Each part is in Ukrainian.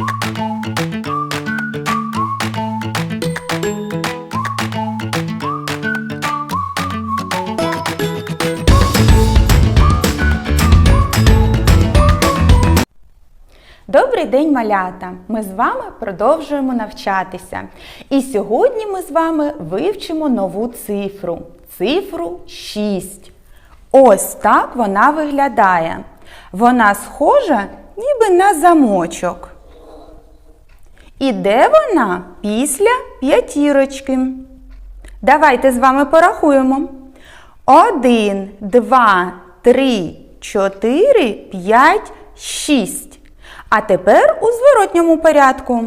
Добрий день, малята! Ми з вами продовжуємо навчатися. І сьогодні ми з вами вивчимо нову цифру цифру 6. Ось так вона виглядає. Вона схожа ніби на замочок. І де вона після п'ятірочки? Давайте з вами порахуємо. Один, два, три, чотири, п'ять, шість. А тепер у зворотньому порядку.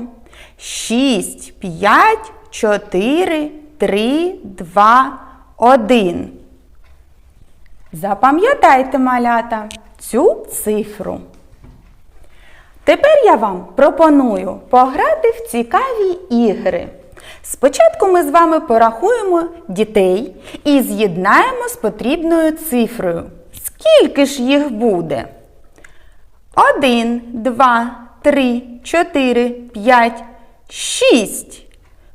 Шість, п'ять, чотири, три, два, один. Запам'ятайте, малята, цю цифру. Тепер я вам пропоную пограти в цікаві ігри. Спочатку ми з вами порахуємо дітей і з'єднаємо з потрібною цифрою. Скільки ж їх буде? Один, два, три, чотири, п'ять, шість.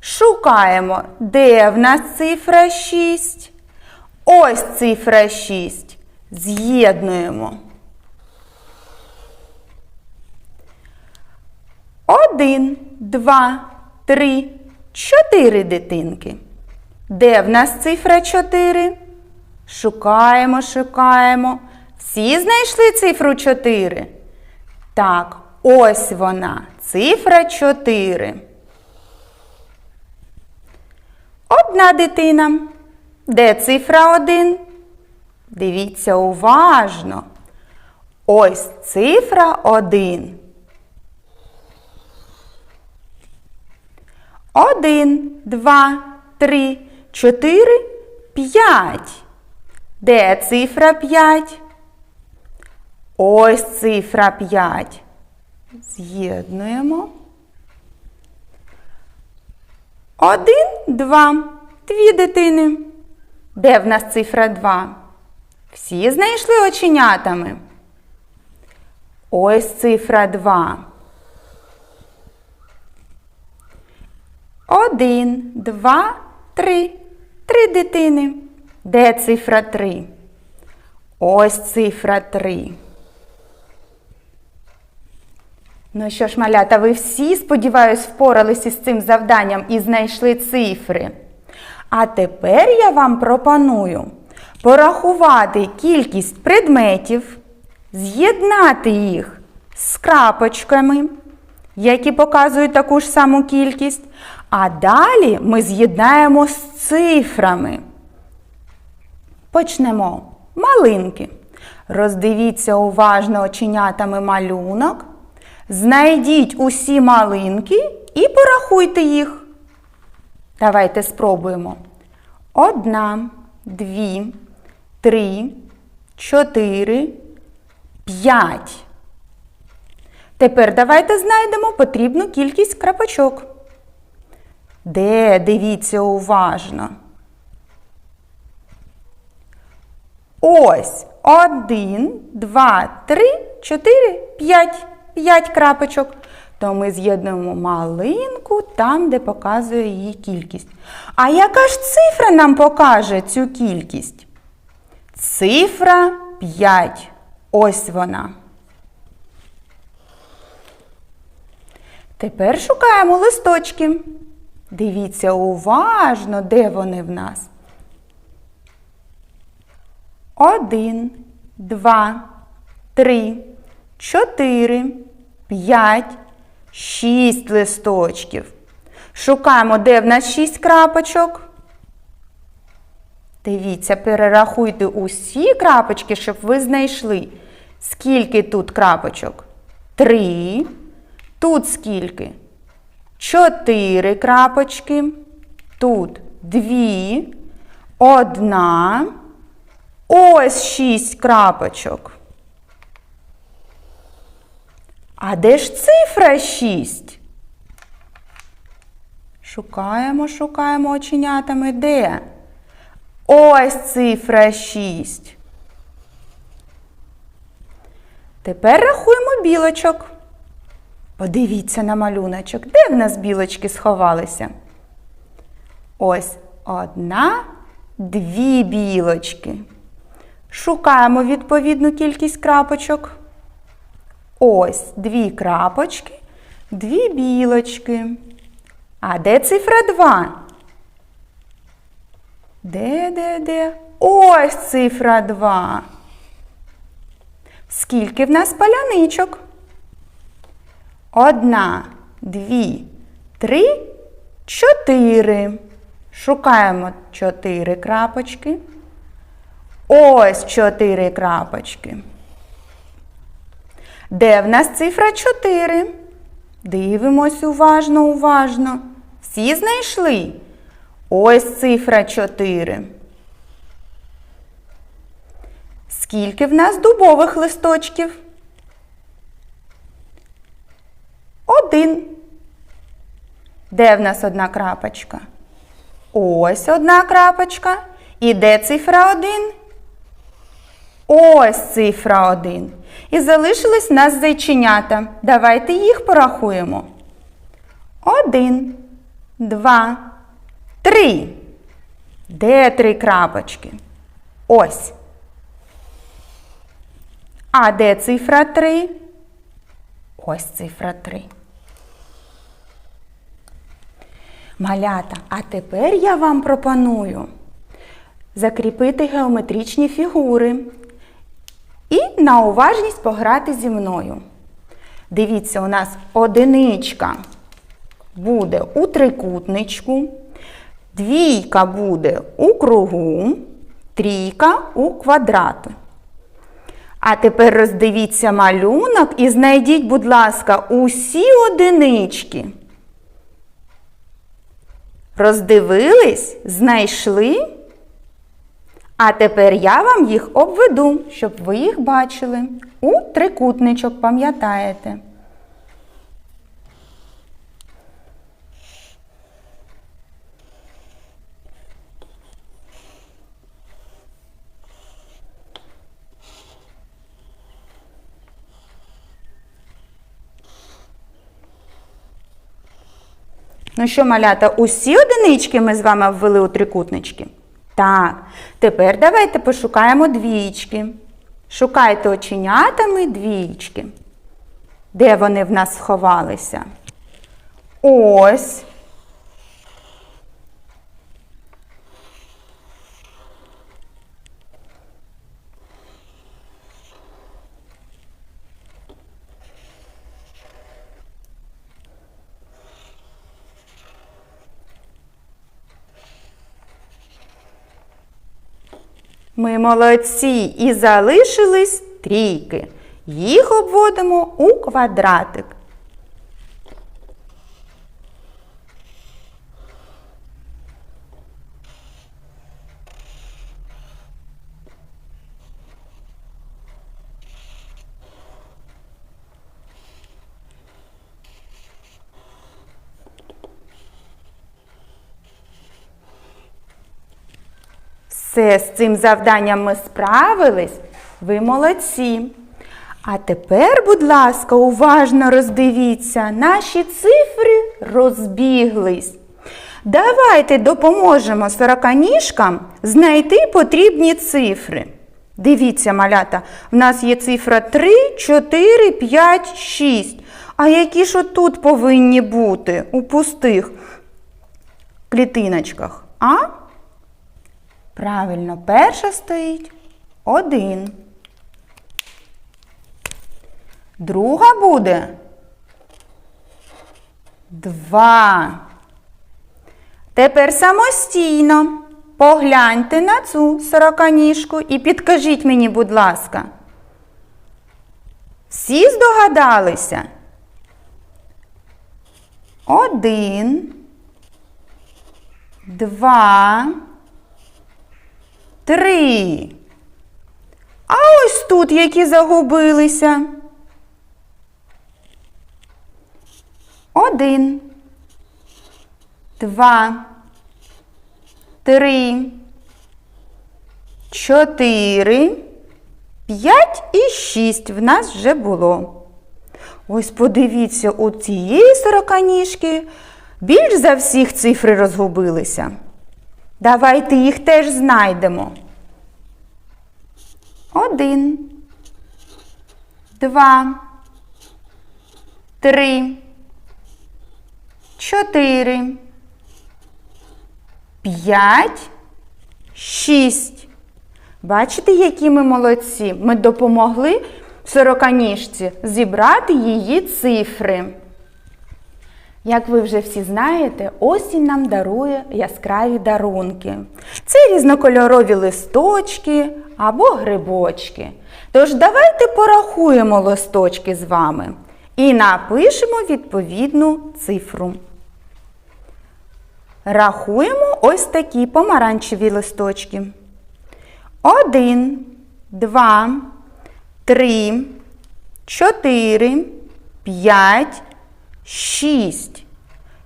Шукаємо, де в нас цифра 6. Ось цифра 6. З'єднуємо. Один, два, три, чотири дитинки. Де в нас цифра 4? Шукаємо, шукаємо. Всі знайшли цифру 4? Так, ось вона, цифра 4. Одна дитина. Де цифра 1? Дивіться уважно. Ось цифра 1. Один, два, три, чотири, п'ять. Де цифра 5? Ось цифра 5. З'єднуємо. Один, два. Дві дитини. Де в нас цифра 2? Всі знайшли оченятами. Ось цифра 2. Один, два, три. Три дитини. Де цифра 3? Ось цифра 3. Ну що ж, малята, ви всі, сподіваюсь, впоралися з цим завданням і знайшли цифри. А тепер я вам пропоную порахувати кількість предметів, з'єднати їх з крапочками, які показують таку ж саму кількість. А далі ми з'єднаємо з цифрами. Почнемо. Малинки. Роздивіться уважно оченятами малюнок. Знайдіть усі малинки і порахуйте їх. Давайте спробуємо. Одна, дві, три, чотири, п'ять. Тепер давайте знайдемо потрібну кількість крапочок. Де дивіться уважно. Ось один, два, три, чотири, п'ять. П'ять крапочок. То ми з'єднуємо малинку там, де показує її кількість. А яка ж цифра нам покаже цю кількість? Цифра 5. Ось вона. Тепер шукаємо листочки. Дивіться уважно, де вони в нас. Один, два, три, чотири, п'ять, шість листочків. Шукаємо, де в нас шість крапочок. Дивіться, перерахуйте усі крапочки, щоб ви знайшли. Скільки тут крапочок? Три. Тут скільки? Чотири крапочки. Тут дві. Одна. Ось шість крапочок. А де ж цифра 6? Шукаємо, шукаємо оченятами. Де? Ось цифра 6. Тепер рахуємо білочок. Подивіться на малюночок, де в нас білочки сховалися? Ось одна, дві білочки. Шукаємо відповідну кількість крапочок. Ось дві крапочки, дві білочки. А де цифра 2? Де, де, де? Ось цифра 2. Скільки в нас паляничок? Одна, дві, три, чотири. Шукаємо чотири крапочки. Ось чотири крапочки. Де в нас цифра 4? Дивимось уважно, уважно. Всі знайшли? Ось цифра 4. Скільки в нас дубових листочків? Один. Де в нас одна крапочка? Ось одна крапочка. І де цифра 1? Ось цифра 1. І залишились нас зайченята. Давайте їх порахуємо. Один, два, три. Де три крапочки? Ось. А де цифра 3? Ось цифра 3. Малята, а тепер я вам пропоную закріпити геометричні фігури і на уважність пограти зі мною. Дивіться, у нас одиничка буде у трикутничку, двійка буде у кругу, трійка у квадрату. А тепер роздивіться малюнок і знайдіть, будь ласка, усі одинички. Роздивились, знайшли. А тепер я вам їх обведу, щоб ви їх бачили. У трикутничок, пам'ятаєте. Ну що, малята, усі одинички ми з вами ввели у трикутнички? Так, тепер давайте пошукаємо двічки. Шукайте оченятами двічки. Де вони в нас сховалися? Ось. Ми молодці і залишились трійки. Їх обводимо у квадратик. Все, з цим завданням ми справились. Ви молодці. А тепер, будь ласка, уважно роздивіться, наші цифри розбіглись. Давайте допоможемо сороканіжкам знайти потрібні цифри. Дивіться, малята, в нас є цифра 3, 4, 5, 6. А які ж отут повинні бути у пустих клітиночках? А? Правильно, перша стоїть один. Друга буде два. Тепер самостійно погляньте на цю сороканіжку і підкажіть мені, будь ласка. Всі здогадалися? Один, два. Три. А ось тут які загубилися. Один. Два. Три. Чотири. П'ять і шість в нас вже було. Ось подивіться, у цієї сороканіжки більш за всіх цифри розгубилися. Давайте їх теж знайдемо. Один, два, три, чотири, п'ять, шість. Бачите, які ми молодці? Ми допомогли сороканіжці зібрати її цифри. Як ви вже всі знаєте, осінь нам дарує яскраві дарунки. Це різнокольорові листочки або грибочки. Тож давайте порахуємо листочки з вами і напишемо відповідну цифру. Рахуємо ось такі помаранчеві листочки. Один, два, три, чотири, п'ять, шість.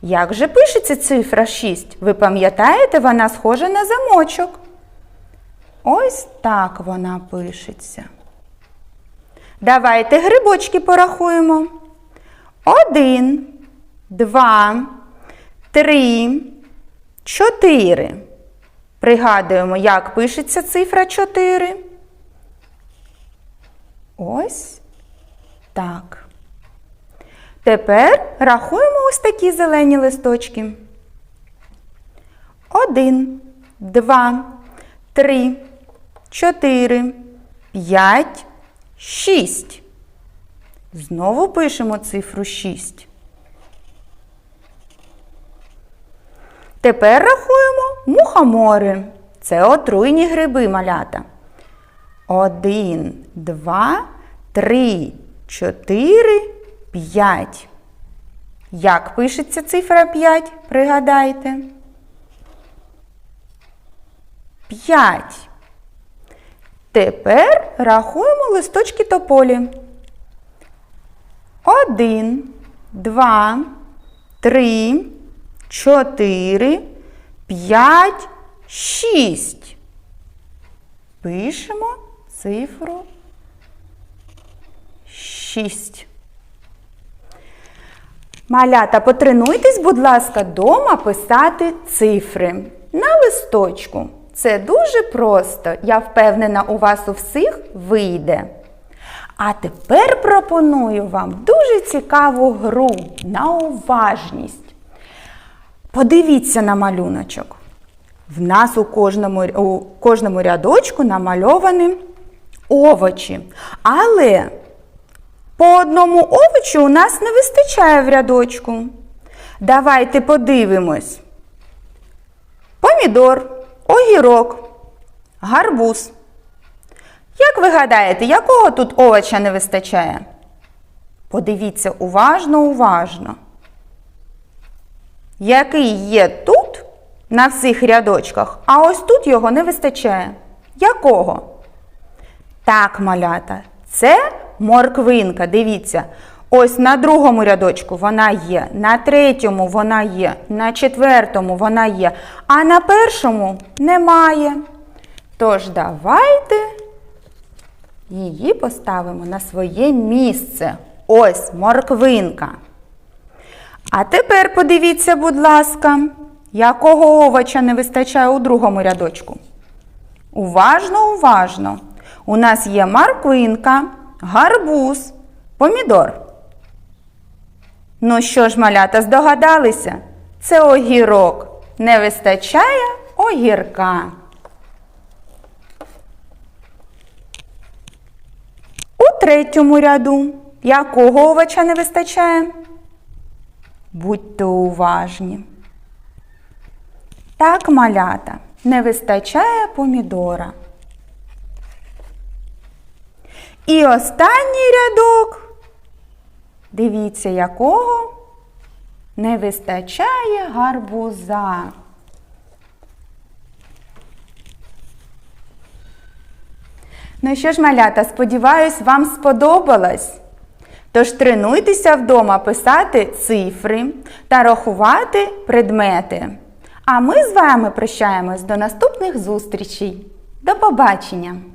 Як же пишеться цифра 6? Ви пам'ятаєте, вона схожа на замочок. Ось так вона пишеться. Давайте грибочки порахуємо. Один, два, три, чотири. Пригадуємо, як пишеться цифра 4. Ось так. Тепер рахуємо ось такі зелені листочки. Один, два, три, чотири, п'ять, шість. Знову пишемо цифру 6. Тепер рахуємо мухомори. Це отруйні гриби малята. Один, два, три, чотири, п'ять. Як пишеться цифра 5? Пригадайте. П'ять. Тепер рахуємо листочки тополі. Один, два, три, чотири, п'ять, шість. Пишемо цифру шість. Малята, потренуйтесь, будь ласка, дома писати цифри на листочку. Це дуже просто. Я впевнена, у вас у всіх вийде. А тепер пропоную вам дуже цікаву гру на уважність. Подивіться на малюночок. В нас у кожному, у кожному рядочку намальовані овочі. Але по одному овочу у нас не вистачає в рядочку. Давайте подивимось. Помідор, огірок, гарбуз. Як ви гадаєте, якого тут овоча не вистачає? Подивіться уважно, уважно. Який є тут на всіх рядочках, а ось тут його не вистачає. Якого? Так, малята, це морквинка. Дивіться. Ось на другому рядочку вона є, на третьому вона є, на четвертому вона є, а на першому немає. Тож давайте її поставимо на своє місце. Ось морквинка. А тепер подивіться, будь ласка, якого овоча не вистачає у другому рядочку. Уважно, уважно. У нас є морквинка, гарбуз, помідор. Ну що ж, малята, здогадалися? Це огірок. Не вистачає огірка. У третьому ряду якого овоча не вистачає? Будьте уважні. Так, малята, не вистачає помідора. І останній рядок. Дивіться, якого не вистачає гарбуза. Ну що ж, малята, сподіваюсь, вам сподобалось. Тож тренуйтеся вдома писати цифри та рахувати предмети. А ми з вами прощаємось до наступних зустрічей. До побачення!